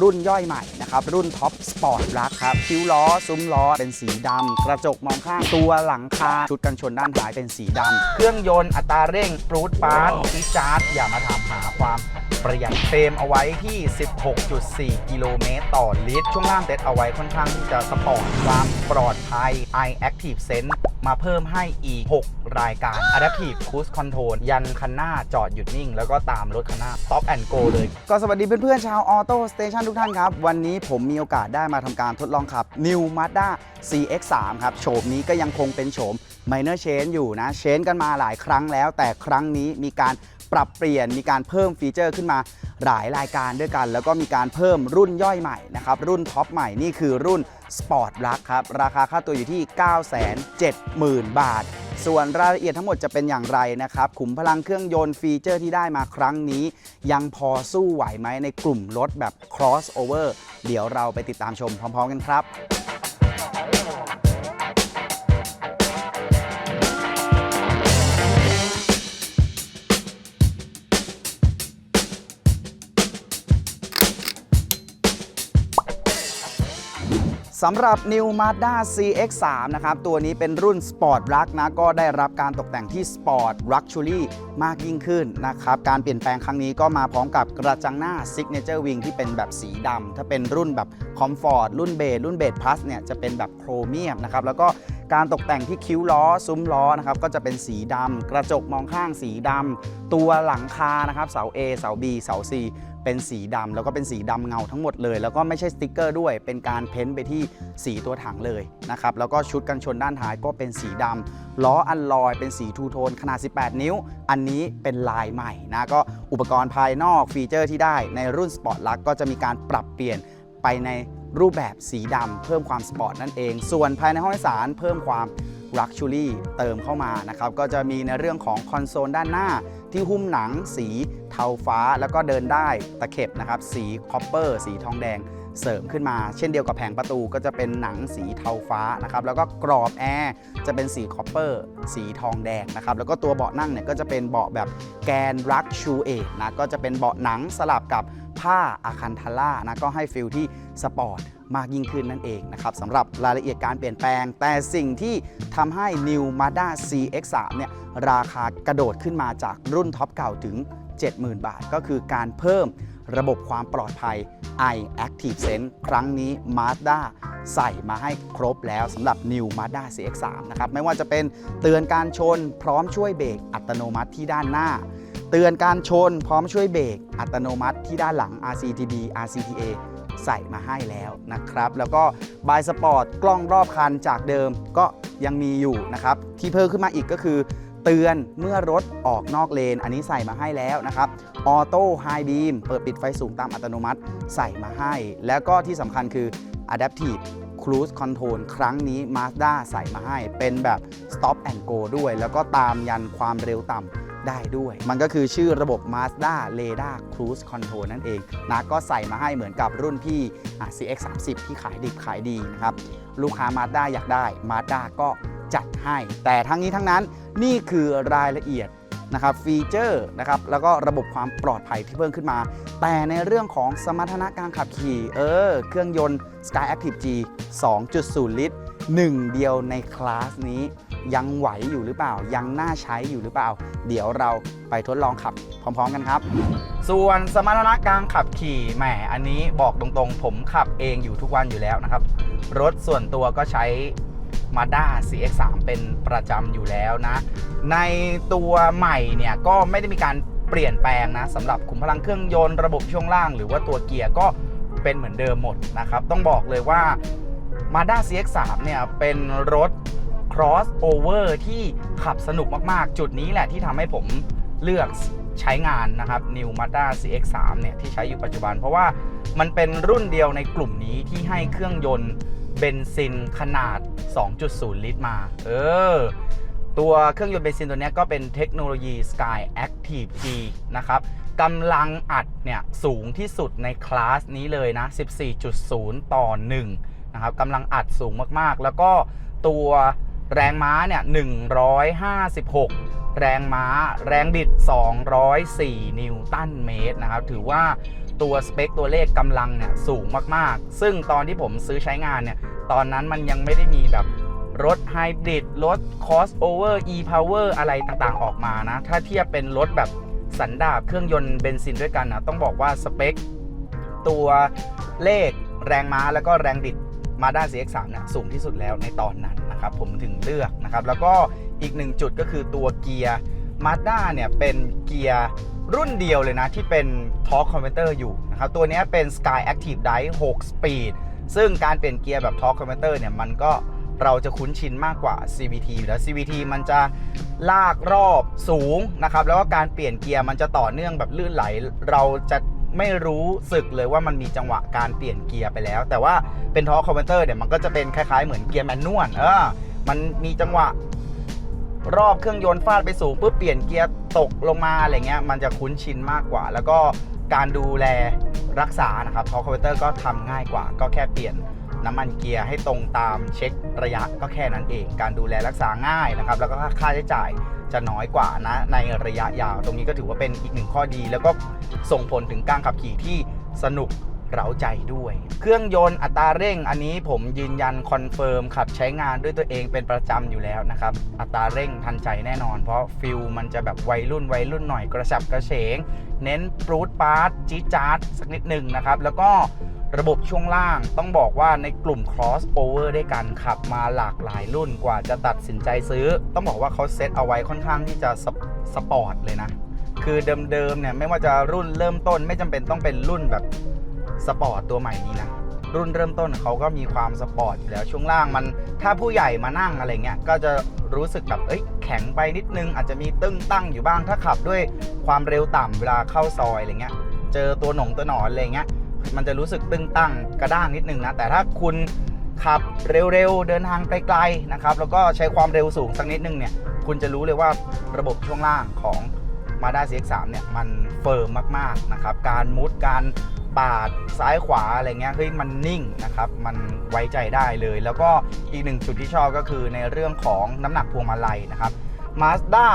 รุ่นย่อยใหม่นะครับ รุ่นท็อปสปอร์ตรักครับคิ้วล้อ ซุ้มล้อ เป็นสีดำกระจกมองข้างตัวหลังคาชุดกันชนด้านท้ายเป็นสีดำเครื่องยนต์อัตราเร่งปรูดปาร์ตอีจาร์ดอย่ามาถามหาความประหยัดเฟรมเอาไว้ที่ 16.4 กิโลเมตรต่อลิตร ช่วงล่างเต็ดเอาไว้ค่อนข้างที่จะสปอร์ตความปลอดภัย i Active Sense มาเพิ่มให้อีก 6 รายการ Adaptive Cruise Control ยันคันหน้าจอดหยุดนิ่ง แล้วก็ตามรถคันหน้า Stop and Go เลย ก็สวัสดีเพื่อนๆชาวออโต้สเตชันทุกท่านครับ วันนี้ผมมีโอกาสได้มาทำการทดลองขับ New Mazda CX3 ครับโฉมนี้ก็ยังคงเป็นโฉม Minor Change อยู่นะ เชนกันมาหลายครั้งแล้ว แต่ครั้งนี้มีการ ปรับเปลี่ยนมีการเพิ่มฟีเจอร์ขึ้นมาหลายรายการด้วยกัน แล้วก็มีการเพิ่มรุ่นย่อยใหม่นะครับรุ่นท็อปใหม่นี่คือรุ่น Sport รักครับราคาค่าตัวอยู่ที่ 970,000 บาท ส่วนรายละเอียดทั้งหมดจะเป็นอย่างไรนะครับขุมพลังเครื่องยนต์ฟีเจอร์ที่ได้มาครั้งนี้ ยังพอสู้ไหวไหมในกลุ่มรถแบบ crossover เดี๋ยวเราไปติดตามชมพร้อม ๆ กันครับ สำหรับ New Mazda CX3 นะครับ ตัวนี้เป็นรุ่น Sport รักนะ ก็ได้รับการตกแต่งที่ Sport Luxury มากยิ่งขึ้นนะครับ การเปลี่ยนแปลงครั้งนี้ก็มาพร้อมกับกระจังหน้า Signature Wing ที่เป็นแบบสีดำ ถ้าเป็นรุ่นแบบ Comfort รุ่นเบสรุ่นเบส Plus เนี่ย จะเป็นแบบโครเมียมนะครับ แล้วก็การตกแต่งที่คิ้วล้อ ซุ้มล้อนะครับก็จะเป็นสีดำกระจกมองข้างสีดำตัวหลังคานะครับเสา A เสา B เสา C เป็นสีดำแล้วก็เป็นสีดำเงาทั้งหมดเลย แล้วก็ไม่ใช่สติกเกอร์ด้วย เป็นการเพ้นท์ไปที่สีตัวถังเลยนะครับ แล้วก็ชุดกันชนด้านท้ายก็เป็นสีดำล้ออัลลอยเป็นสีทูโทนขนาด 18 นิ้ว อันนี้เป็นลายใหม่นะ ก็อุปกรณ์ภายนอกฟีเจอร์ที่ได้ในรุ่นสปอร์ตลักก็จะมีการปรับเปลี่ยนไปในรูปแบบสีดำเพิ่มความสปอร์ตนั่นเอง ส่วนภายในห้องโดยสารเพิ่มความ Luxury เติมเข้ามานะครับ ก็จะมีในเรื่องของคอนโซลด้านหน้าที่หุ้มหนังสีเทาฟ้าแล้วก็เดินได้ตะเข็บนะครับ สีคอปเปอร์สีทองแดงเสริมขึ้นมา เช่นเดียวกับแผงประตูก็จะเป็นหนังสีเทาฟ้านะครับ แล้วก็กรอบแอร์จะเป็นสีคอปเปอร์สีทองแดงนะครับ แล้วก็ตัวเบาะนั่งเนี่ยก็จะเป็นเบาะแบบแกนรักชูเอนะก็จะเป็นเบาะหนังสลับกับ ผ้าอาคันทาร่านะก็ให้ฟิลที่สปอร์ตมากยิ่งขึ้นนั่นเองนะครับสำหรับรายละเอียดการเปลี่ยนแปลง แต่สิ่งที่ทำให้ New Mazda CX3 เนี่ยราคากระโดดขึ้นมาจากรุ่นท็อปเก่าถึง 70,000 บาท ก็คือการเพิ่มระบบความปลอดภัย i Active Sense ครั้งนี้ Mazda ใส่มาให้ครบแล้วสำหรับ New Mazda CX3 นะครับไม่ว่าจะเป็นเตือนการชนพร้อมช่วยเบรกอัตโนมัติที่ด้านหน้า เตือนการชนพร้อมช่วยเบรกอัตโนมัติที่ด้านหลัง RCTB RCTA ใส่มาให้แล้วนะครับ แล้วก็บายสปอร์ตกล้องรอบคันจากเดิมก็ยังมีอยู่นะครับ ที่เพิ่มขึ้นมาอีกก็คือเตือนเมื่อรถออกนอกเลน อันนี้ใส่มาให้แล้วนะครับออโต้ไฮบีมเปิดปิดไฟสูงตามอัตโนมัติใส่มาให้ แล้วก็ที่สำคัญคือ Adaptive Cruise Control ครั้งนี้ Mazda ใส่มาให้เป็นแบบ Stop and Go ด้วย แล้วก็ตามยันความเร็วต่ำ ได้ด้วย มันก็คือชื่อระบบ Mazda Radar Cruise Control นั่นเองนะก็ใส่มาให้เหมือนกับรุ่นพี่ CX30 ที่ขายดิบขายดีนะครับ ลูกค้า Mazda อยากได้ Mazda ก็จัดให้ แต่ทั้งนี้ทั้งนั้นนี่คือรายละเอียดนะครับฟีเจอร์นะครับแล้วก็ระบบความปลอดภัยที่เพิ่มขึ้นมา แต่ในเรื่องของสมรรถนะการขับขี่เออเครื่องยนต์ Sky Active G 2.0 ลิตรหนึ่งเดียวในคลาสนี้ ยังไหวอยู่หรือเปล่า ยังน่าใช้อยู่หรือเปล่า เดี๋ยวเราไปทดลองขับพร้อมๆกันครับ ส่วนสมรรถนะการขับขี่แหมอันนี้บอกตรงๆ ผมขับเองอยู่ทุกวันอยู่แล้วนะครับ รถส่วนตัวก็ใช้ Mazda CX3 เป็นประจำอยู่แล้วนะ ในตัวใหม่เนี่ยก็ไม่ได้มีการเปลี่ยนแปลงนะสำหรับขุมพลังเครื่องยนต์ระบบช่วงล่าง หรือว่าตัวเกียร์ก็เป็นเหมือนเดิมหมดนะครับ ต้องบอกเลยว่า Mazda CX3 เนี่ยเป็นรถ crossover ที่ขับสนุกมากๆ จุดนี้แหละที่ทำให้ผมเลือกใช้งานนะครับ New Mazda CX3 เนี่ยที่ใช้อยู่ปัจจุบัน เพราะว่ามันเป็นรุ่นเดียวในกลุ่มนี้ที่ให้เครื่องยนต์เบนซินขนาด 2.0 ลิตรมา เออ ตัวเครื่องยนต์เบนซินตัวนี้ก็เป็นเทคโนโลยี Sky Active G นะครับกำลังอัดเนี่ยสูงที่สุดในคลาสนี้เลยนะ 14.0 ต่อ 1 นะครับกำลังอัดสูงมากๆ แล้วก็ตัว แรงม้าเนี่ย 156 แรงม้า แรงบิด 204 นิวตันเมตรนะครับ ถือว่าตัวสเปคตัวเลขกำลังเนี่ยสูงมากๆ ซึ่งตอนที่ผมซื้อใช้งานเนี่ย ตอนนั้นมันยังไม่ได้มีแบบรถไฮบริดรถ crossover e power อะไรต่างๆ ออกมานะ ถ้าเทียบเป็นรถแบบสันดาปเครื่องยนต์เบนซินด้วยกันนะต้องบอกว่าสเปคตัวเลขแรงม้าแล้วก็แรงบิด Mazda CX-3 เนี่ยสูงที่สุดแล้วในตอนนั้น นะครับผมถึงเลือกนะครับ แล้วก็อีกหนึ่งจุดก็คือตัวเกียร์ Mazda เนี่ยเป็นเกียร์รุ่นเดียวเลยนะ ที่เป็น Torque Converter อยู่นะครับ ตัวนี้เป็น Sky Active Drive 6 Speed ซึ่งการเปลี่ยนเกียร์แบบ Torque Converter เนี่ยมันก็เราจะคุ้นชินมากกว่า CVT อยู่แล้ว CVT มันจะลากรอบสูงนะครับ แล้วก็การเปลี่ยนเกียร์มันจะต่อเนื่องแบบลื่นไหล เราจะ ไม่รู้สึกเลยว่ามันมีจังหวะการเปลี่ยนเกียร์ไปแล้ว แต่ว่าเป็นทอร์คอมเพนเตอร์เนี่ยมันก็จะเป็นคล้ายๆเหมือนเกียร์แมนนวลเออมันมีจังหวะรอบเครื่องยนต์ฟาดไปสูงปุ๊บเปลี่ยนเกียร์ตกลงมาอะไรเงี้ยมันจะคุ้นชินมากกว่า แล้วก็การดูแลรักษานะครับทอร์คอมเพนเตอร์ก็ทำง่ายกว่า ก็แค่เปลี่ยน น้ำมันเกียร์ให้ตรงตามเช็คระยะก็แค่นั้นเอง การดูแลรักษาง่ายนะครับ แล้วก็ค่าใช้จ่ายจะน้อยกว่านะในระยะยาว ตรงนี้ก็ถือว่าเป็นอีกหนึ่งข้อดี แล้วก็ส่งผลถึงการขับขี่ที่สนุกเร้าใจด้วย เครื่องยนต์อัตราเร่ง อันนี้ผมยืนยันคอนเฟิร์มขับใช้งานด้วยตัวเองเป็นประจำอยู่แล้วนะครับ อัตราเร่งทันใจแน่นอน เพราะฟิลมันจะแบบวัยรุ่นวัยรุ่นหน่อยกระฉับกระเฉง เน้นปรูดปาร์ตจี๊จาร์ดสักนิดหนึ่งนะครับ แล้วก็ ระบบช่วงล่างต้องบอกว่าในกลุ่ม cross over ด้วยกันขับมาหลากหลายรุ่นกว่าจะตัดสินใจซื้อ ต้องบอกว่าเขาเซตเอาไว้ค่อนข้างที่จะสปสปอร์ตเลยนะ คือเดิมๆเนี่ยไม่ว่าจะรุ่นเริ่มต้นไม่จำเป็นต้องเป็นรุ่นแบบสปอร์ตตัวใหม่นี้นะ รุ่นเริ่มต้นเขาก็มีความสปอร์ตอยู่แล้วช่วงล่างมันถ้าผู้ใหญ่มานั่งอะไรเงี้ยก็จะรู้สึกแบบเอ้ยแข็งไปนิดนึง อาจจะมีตึ้งตั้งอยู่บ้างถ้าขับด้วยความเร็วต่ำเวลาเข้าซอยอะไรเงี้ยเจอตัวหนงตัวหนอนอะไรเงี้ย มันจะรู้สึกตึงตั้งกระด้างนิดนึงนะ แต่ถ้าคุณขับเร็วๆ เดินทางไกลๆนะครับ แล้วก็ใช้ความเร็วสูงสักนิดนึงเนี่ย คุณจะรู้เลยว่าระบบช่วงล่างของ Mazda CX-3 เนี่ย มันเฟิร์มมากๆนะครับ การมุดการปาดซ้ายขวาอะไรเงี้ยเฮ้ยมันนิ่งนะครับ มันไว้ใจได้เลย แล้วก็อีกหนึ่งจุดที่ชอบก็คือในเรื่องของน้ำหนักพวงมาลัยนะครับ Mazda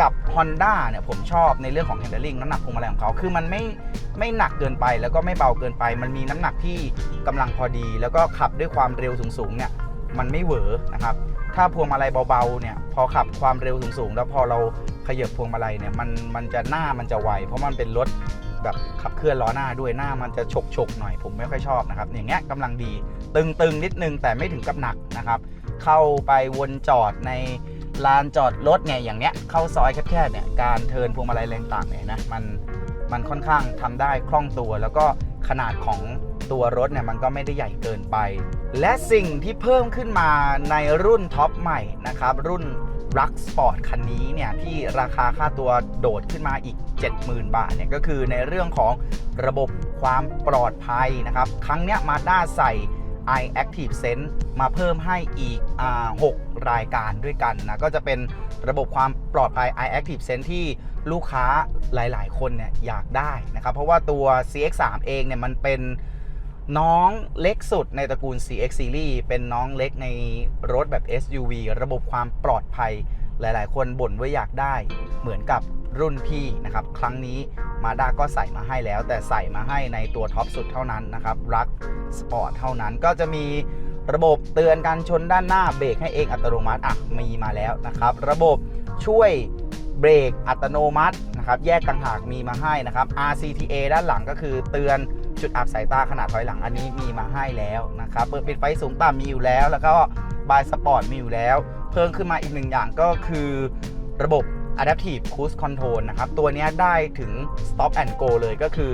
กับ Honda เนี่ยผมชอบในเรื่องของ handling น้ำหนักพวงมาลัยของเขาคือมันไม่ไม่หนักเกินไปแล้วก็ไม่เบาเกินไป มันมีน้ำหนักที่กำลังพอดี แล้วก็ขับด้วยความเร็วสูงๆเนี่ยมันไม่เหวอนะครับถ้าพวงมาลัยเบาๆเนี่ยพอขับความเร็วสูงๆ แล้วพอเราขยับพวงมาลัยเนี่ยมันมันจะหน้ามันจะไว เพราะมันเป็นรถแบบขับเคลื่อนล้อหน้าด้วยหน้ามันจะฉกฉกหน่อยผมไม่ค่อยชอบนะครับอย่างเงี้ยกำลังดีตึงๆนิดนึงแต่ไม่ถึงกับหนักนะครับเข้าไปวนจอดใน ลานจอดรถเนี่ยอย่างเนี้ยเข้าซอยแคบๆเนี่ยการเทินพวงมาลัยแรงต่างเนี่ยนะมันมันค่อนข้างทำได้คล่องตัว แล้วก็ขนาดของตัวรถเนี่ยมันก็ไม่ได้ใหญ่เกินไป และสิ่งที่เพิ่มขึ้นมาในรุ่นท็อปใหม่นะครับ รุ่นรักสปอร์ตคันนี้เนี่ยที่ราคาค่าตัวโดดขึ้นมาอีก 70,000 บาทเนี่ยก็คือในเรื่องของระบบความปลอดภัยนะครับ ครั้งเนี้ยมาด้าใส่ i Active Sense มาเพิ่มให้อีกอ6รายการด้วยกันนะ ก็จะเป็นระบบความปลอดภัย i Active Sense ที่ลูกค้าหลาย ๆ คนเนี่ยอยากได้นะครับ เพราะว่าตัว CX3 เองเนี่ยมันเป็นน้องเล็กสุดในตระกูล CX Series เป็นน้องเล็กในรถแบบ SUV ระบบความปลอดภัยหลาย ๆ คนบ่นว่าอยากได้เหมือนกับรุ่นพี่นะครับ ครั้งนี้ มาด้าก็ใส่มาให้แล้ว แต่ใส่มาให้ในตัวท็อปสุดเท่านั้นนะครับรักสปอร์ตเท่านั้นก็จะมีระบบเตือนการชนด้านหน้าเบรกให้เองอัตโนมัติอะมีมาแล้วนะครับ ระบบช่วยเบรกอัตโนมัตินะครับ แยกต่างหากมีมาให้นะครับ RCTA ด้านหลังก็คือเตือนจุดอับสายตาขนาดถอยหลังอันนี้มีมาให้แล้วนะครับ เปิดปิดไฟสูงต่ำมีอยู่แล้ว แล้วก็บายสปอร์ตมีอยู่แล้ว เพิ่มขึ้นมาอีกหนึ่งอย่างก็คือ ระบบ Adaptive Cruise Control นะครับ ตัวนี้ได้ถึง Stop and Go เลยก็คือ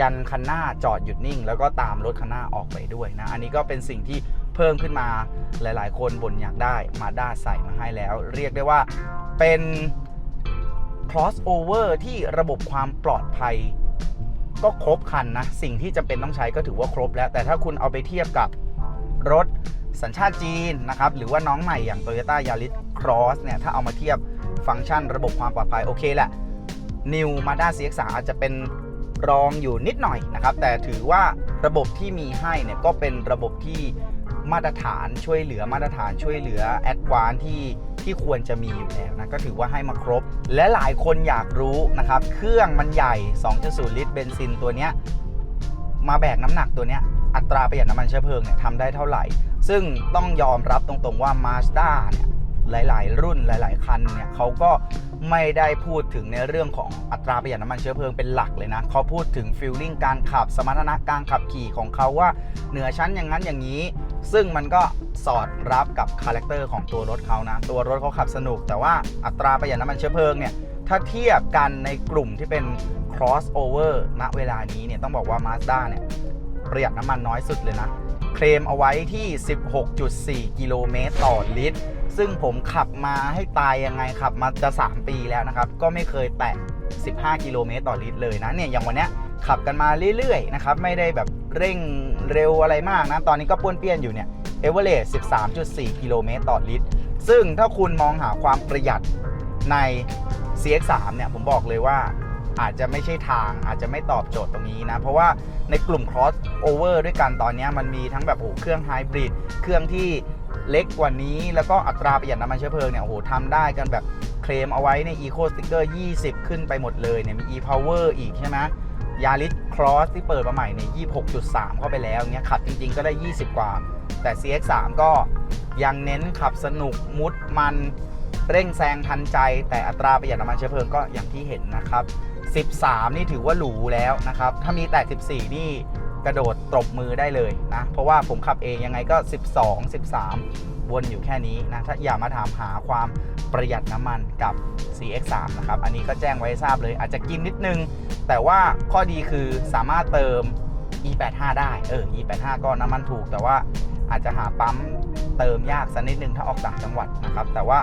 ยันคันหน้าจอดหยุดนิ่ง แล้วก็ตามรถคันหน้าออกไปด้วยนะ อันนี้ก็เป็นสิ่งที่เพิ่มขึ้นมาหลายๆ คนบ่นอยากได้มาด้าใส่มาให้แล้ว เรียกได้ว่าเป็น crossover ที่ระบบความปลอดภัยก็ครบคันนะ สิ่งที่จำเป็นต้องใช้ก็ถือว่าครบแล้ว แต่ถ้าคุณเอาไปเทียบกับรถสัญชาติจีนนะครับ หรือว่าน้องใหม่อย่าง Toyota Yaris Cross เนี่ย ถ้าเอามาเทียบ ฟังก์ชันระบบความปลอดภัยโอเคแหละ New Mazda CX-3 อาจจะเป็นรองอยู่นิดหน่อยนะครับ แต่ถือว่าระบบที่มีให้เนี่ยก็เป็นระบบที่มาตรฐานช่วยเหลือมาตรฐานช่วยเหลือแอดวานที่ที่ควรจะมีอยู่แล้วนะ ก็ถือว่าให้มาครบ และหลายคนอยากรู้นะครับ เครื่องมันใหญ่ 2.0 ลิตรเบนซินตัวเนี้ยมาแบกน้ำหนักตัวเนี้ยอัตราประหยัดน้ำมันเชื้อเพลิงเนี่ยทำได้เท่าไหร่ ซึ่งต้องยอมรับตรงๆว่า Mazda เนี่ย หลาย ๆ รุ่นหลาย ๆ คันเนี่ยเขาก็ไม่ได้พูดถึงในเรื่องของอัตราประหยัดน้ำมันเชื้อเพลิงเป็นหลักเลยนะเขาพูดถึงฟิลลิ่งการขับสมรรถนะการขับขี่ของเขาว่าเหนือชั้นอย่างนั้นอย่างนี้ ซึ่งมันก็สอดรับกับคาแรคเตอร์ของตัวรถเขานะตัวรถเขาขับสนุก แต่ว่าอัตราประหยัดน้ำมันเชื้อเพลิงเนี่ยถ้าเทียบกันในกลุ่มที่เป็น crossover ณเวลานี้เนี่ยต้องบอกว่า Mazda เนี่ยประหยัดน้ำมันน้อยสุดเลยนะ เคลมเอาไว้ที่ 16.4 กิโลเมตรต่อลิตร ซึ่งผมขับมาให้ตายยังไงขับมาจะ 3 ปีแล้วนะครับ ก็ไม่เคยแตะ 15 กิโลเมตรต่อลิตรเลยนะเนี่ยอย่างวันเนี้ยขับกันมาเรื่อยๆนะครับไม่ได้แบบเร่งเร็วอะไรมากนะ ตอนนี้ก็ป้วนเปี้ยนอยู่เนี่ยเอเวอเรส13.4 กิโลเมตรต่อลิตร ซึ่งถ้าคุณมองหาความประหยัดใน CX3 เนี่ยผมบอกเลยว่าอาจจะไม่ใช่ทางอาจจะไม่ตอบโจทย์ตรงนี้นะ เพราะว่าในกลุ่ม crossover ด้วยกันตอนนี้มันมีทั้งแบบโอ้เครื่องไฮบริดเครื่องที่ เล็กกว่านี้ แล้วก็อัตราประหยัดน้ำมันเชื้อเพลิงเนี่ยโอ้โหทำได้กันแบบเคลมเอาไว้ใน Eco Sticker 20 ขึ้นไปหมดเลยเนี่ยมี e-power อีกใช่ไหมยาริสครอสที่เปิดมาใหม่เนี่ย26.3 เข้าไปแล้วเงี้ยขับจริง ๆ ก็ได้ 20 กว่า แต่ CX3 ก็ยังเน้นขับสนุกมุดมันเร่งแซงทันใจ แต่อัตราประหยัดน้ำมันเชื้อเพลิงก็อย่างที่เห็นนะครับ 13 นี่ถือว่าหรูแล้วนะครับ ถ้ามีแต่ 14 นี่ กระโดดตบมือได้เลยนะ เพราะว่าผมขับเองยังไงก็ 12 13 วนอยู่แค่นี้นะถ้าอย่ามาถามหาความประหยัดน้ำมันกับ CX3 นะครับ อันนี้ก็แจ้งไว้ทราบเลย อาจจะกินนิดนึง แต่ว่าข้อดีคือสามารถเติม E85 ได้เออ E85 ก็น้ำมันถูก แต่ว่าอาจจะหาปั๊มเติมยากสักนิดนึงถ้าออกต่างจังหวัดนะครับ แต่ว่า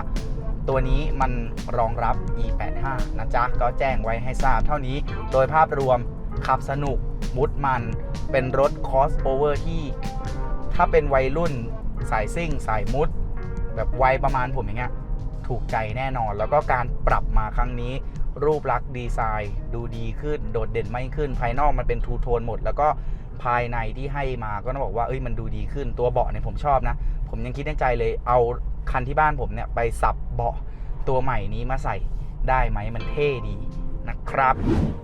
ตัวนี้มันรองรับ E85 นะจ๊ะ ก็แจ้งไว้ให้ทราบเท่านี้ โดยภาพรวมขับสนุก มุดมัน เป็นรถ crossover ที่ ถ้าเป็นวัยรุ่นสายซิ่ง สายมุด แบบวัยประมาณผมอย่างเงี้ยถูกใจแน่นอน แล้วก็การปรับมาครั้งนี้ รูปลักษณ์ดีไซน์ ดูดีขึ้น โดดเด่นไม่ขึ้น ภายนอกมันเป็นทูโทนหมด แล้วก็ภายในที่ให้มาก็ต้องบอกว่าเอ้ยมันดูดีขึ้นตัวเบาะเนี่ยผมชอบนะ ผมยังคิดในใจเลยเอาคันที่บ้านผมเนี่ยไปสับเบาะตัวใหม่นี้มาใส่ได้ไหมมันเท่ดี นะครับ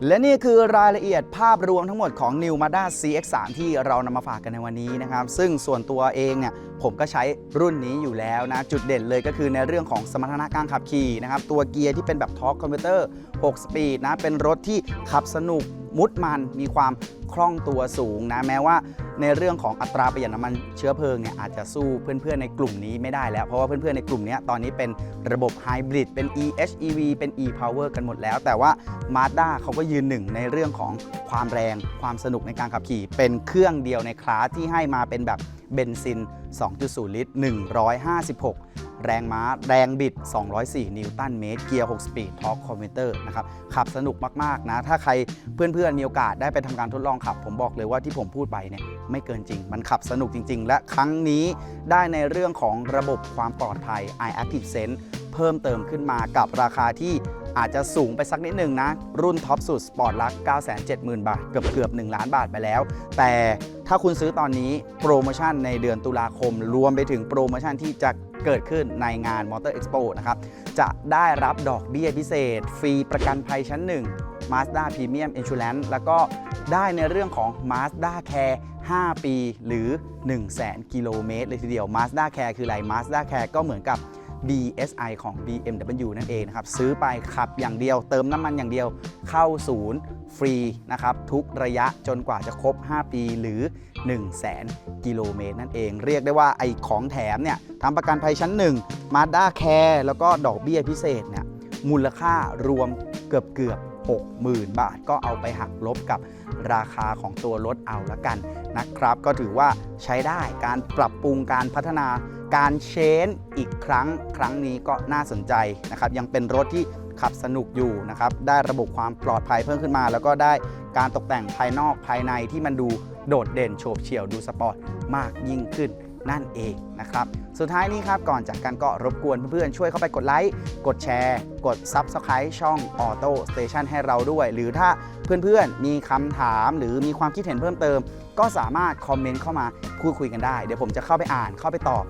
และนี่คือรายละเอียดภาพรวมทั้งหมดของ New Mazda CX-3 ที่เรานำมาฝากกันในวันนี้นะครับ ซึ่งส่วนตัวเองเนี่ยผมก็ใช้รุ่นนี้อยู่แล้วนะ จุดเด่นเลยก็คือในเรื่องของสมรรถนะการขับขี่นะครับ ตัวเกียร์ที่เป็นแบบทอร์คคอมพิวเตอร์6สปีดนะ เป็นรถที่ขับสนุกมุดมันมีความคล่องตัวสูงนะ แม้ว่า ในเรื่องของอัตราประหยัดน้ำมันเชื้อเพลิงเนี่ยอาจจะสู้เพื่อนๆในกลุ่มนี้ไม่ได้แล้ว เพราะว่าเพื่อนๆในกลุ่มนี้ตอนนี้เป็นระบบไฮบริดเป็น EHEV เป็น e-power กันหมดแล้ว แต่ว่า Mazda เขาก็ยืนหนึ่งในเรื่องของความแรงความสนุกในการขับขี่ เป็นเครื่องเดียวในคลาสที่ให้มาเป็นแบบ เบนซิน 2.0 ลิตร 156 แรงม้า แรงบิด 204 นิวตันเมตร เกียร์ 6 สปีด ทอร์คคอมพิวเตอร์นะครับ ขับสนุกมาก ๆ นะ ถ้าใครเพื่อน ๆ มีโอกาสได้ไปทำการทดลองขับ ผมบอกเลยว่าที่ผมพูดไปเนี่ยไม่เกินจริง มันขับสนุกจริง ๆ และครั้งนี้ได้ในเรื่องของระบบความปลอดภัย iActive Sense เพิ่มเติมขึ้นมากับราคาที่ อาจจะสูงไปสักนิดหนึ่งนะ รุ่นท็อปสุดสปอร์ตลัก 970,000 บาท เกือบเกือบ1ล้านบาทไปแล้ว แต่ถ้าคุณซื้อตอนนี้โปรโมชั่นในเดือนตุลาคม รวมไปถึงโปรโมชั่นที่จะเกิดขึ้นในงาน Motor Expo นะครับ จะได้รับดอกเบี้ยพิเศษ ฟรีประกันภัยชั้น 1 Mazda Premium Insurance แล้วก็ได้ในเรื่องของ Mazda Care 5 ปีหรือ 1 0 0 0 0 0 กิโลเมตรเลยทีเดียว Mazda Care คืออะไร Mazda Care ก็เหมือนกับ BSI ของ BMW นั่นเองนะครับ ซื้อไปขับอย่างเดียว เติมน้ำมันอย่างเดียว เข้าศูนย์ฟรีนะครับทุกระยะจนกว่าจะครบ 5 ปีหรือ 1 0 0 0 0 0 กิโลเมตรนั่นเอง เรียกได้ว่าไอของแถมเนี่ยทำประกันภัยชั้น 1 Mazda Care แล้วก็ดอกเบี้ยพิเศษเนี่ยมูลค่ารวมเกือบเกือบ60,000 บาทก็เอาไปหักลบกับราคาของตัวรถเอาละกันนะครับ ก็ถือว่าใช้ได้การปรับปรุงการพัฒนา การเชนอีกครั้งครั้งนี้ก็น่าสนใจนะครับ ยังเป็นรถที่ขับสนุกอยู่นะครับ ได้ระบบความปลอดภัยเพิ่มขึ้นมา แล้วก็ได้การตกแต่งภายนอกภายในที่มันดูโดดเด่นโฉบเฉี่ยวดูสปอร์ตมากยิ่งขึ้นนั่นเองนะครับ สุดท้ายนี้ครับ ก่อนจากกันก็รบกวนเพื่อนๆ ช่วยเข้าไปกดไลค์ กดแชร์ กด Subscribe ช่อง Auto Station ให้เราด้วย หรือถ้าเพื่อนๆ มีคำถามหรือมีความคิดเห็นเพิ่มเติม ก็สามารถคอมเมนต์เข้ามาพูดคุยกันได้ เดี๋ยวผมจะเข้าไปอ่านเข้าไปตอบ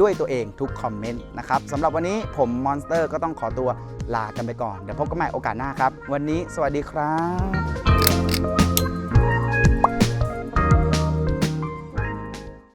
ด้วยตัวเองทุกคอมเมนต์นะครับสำหรับวันนี้ผมมอนสเตอร์ก็ต้องขอตัวลากันไปก่อน เดี๋ยวพบกันใหม่โอกาสหน้าครับ วันนี้สวัสดีครับ